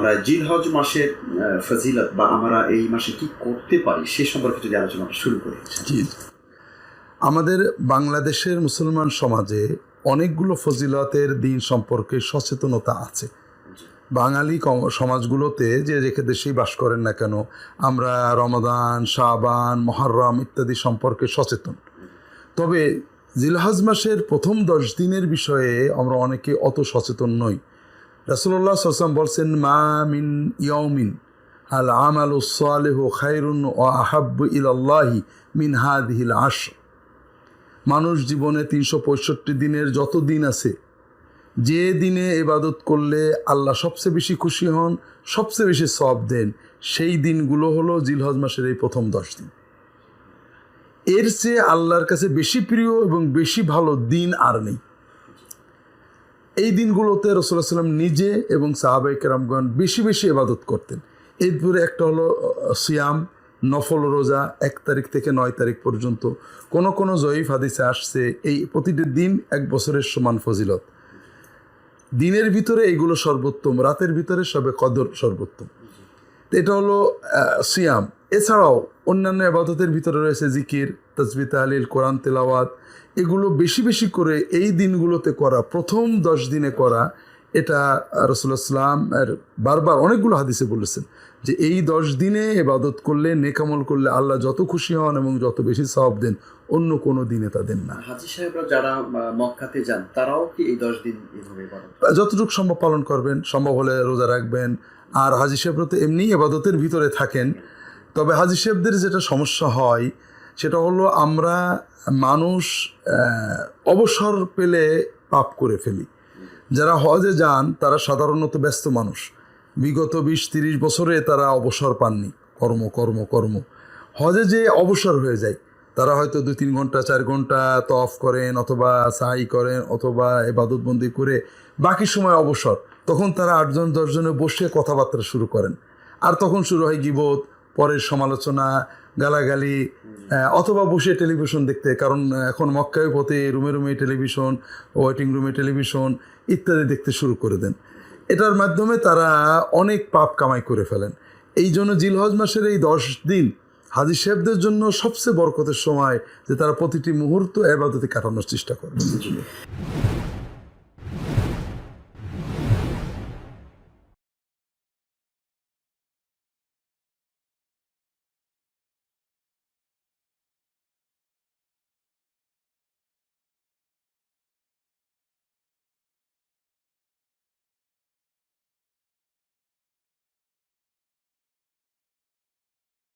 আমরা জিলহজ মাসের ফজিলত বা আমরা এই মাসে কি করতে পারি সে সম্পর্কে যদি আলোচনা শুরু করি জি। আমাদের বাংলাদেশের মুসলমান সমাজে অনেকগুলো ফজিলতের দিন সম্পর্কে সচেতনতা আছে। বাঙালি সমাজগুলোতে যে রেখে দেশেই বাস করেন না কেন আমরা রমাদান শাবান মহরম ইত্যাদি সম্পর্কে সচেতন। তবে জিলহাজ মাসের প্রথম দশ দিনের বিষয়ে আমরা অনেকে অত সচেতন নই। রাসুল্লাহ সাল্লাম বলছেন, মা মিন ইয়মিন আল আমাল সালেহ খায়রুন ও আহাব্ব ইলাল্লাহি মিন হাদিহিল আশ মানুষ জীবনে তিনশো পঁয়ষট্টি দিনের যত দিন আছে, যে দিনে এবাদত করলে আল্লাহ সবচেয়ে বেশি খুশি হন, সবচেয়ে বেশি সব দেন, সেই দিনগুলো হলো জিলহজ মাসের এই প্রথম দশ দিন। এর চেয়ে আল্লাহর কাছে বেশি প্রিয় এবং বেশি ভালো দিন আর নেই। এই দিনগুলোতে রসুল্লাহ সাল্লাম নিজে এবং সাহাবাই কেরামগণ বেশি বেশি এবাদত করতেন। এরপরে একটা হলো সিয়াম, নফল রোজা, এক তারিখ থেকে নয় তারিখ পর্যন্ত। কোন কোন জয়ীফ হাদিসে আসছে, এই প্রতিটি দিন এক বছরের সমান ফজিলত। দিনের ভিতরে এইগুলো সর্বোত্তম, রাতের ভিতরে সবে কদর সর্বোত্তম। এটা হলো সিয়াম। এছাড়াও অন্যান্য আবাদতের ভিতরে রয়েছে জিকির তসবি তাহলিল কোরআন তেলাওয়াত। এগুলো বেশি বেশি করে এই দিনগুলোতে করা প্রথম দশ দিনে করা। এটা এর বারবার অনেকগুলো হাদিসে বলেছেন যে এই দশ দিনে এবাদত করলে নেকামল করলে আল্লাহ যত খুশি হন এবং যত বেশি সওয়াব দেন অন্য কোনো দিনে তা দেন না। হাজি সাহেবরা যারা মক্কাতে যান তারাও কি এই দশ দিন যতটুকু সম্ভব পালন করবেন সম্ভব হলে রোজা রাখবেন। আর হাজি সাহেবরা তো এমনি এবাদতের ভিতরে থাকেন। তবে হাজি সাহেবদের যেটা সমস্যা হয়, সেটা হলো আমরা মানুষ অবসর পেলে পাপ করে ফেলি। যারা হজে যান, তারা সাধারণত ব্যস্ত মানুষ। বিগত বিশ তিরিশ বছরে তারা অবসর পাননি। কর্ম কর্ম কর্ম। হজে যে অবসর হয়ে যায়, তারা হয়তো দুই তিন ঘণ্টা, চার ঘণ্টা তফ করেন অথবা সাই করেন অথবা এবাদতবন্দি করে বাকি সময় অবসর। তখন তারা আটজন, দশজনে বসে কথাবার্তা শুরু করেন। আর তখন শুরু হয় গিবোধ পরের সমালোচনা, গালাগালি অথবা বসে টেলিভিশন দেখতে। কারণ এখন মক্কায় পথে রুমে রুমে টেলিভিশন, ওয়েটিং রুমে টেলিভিশন ইত্যাদি দেখতে শুরু করে দেন। এটার মাধ্যমে তারা অনেক পাপ কামাই করে ফেলেন। এই জন্য জিলহজ মাসের এই দশ দিন হাজি সাহেবদের জন্য সবচেয়ে বরকতের সময় যে তারা প্রতিটি মুহূর্ত এবাদতে কাটানোর চেষ্টা করবে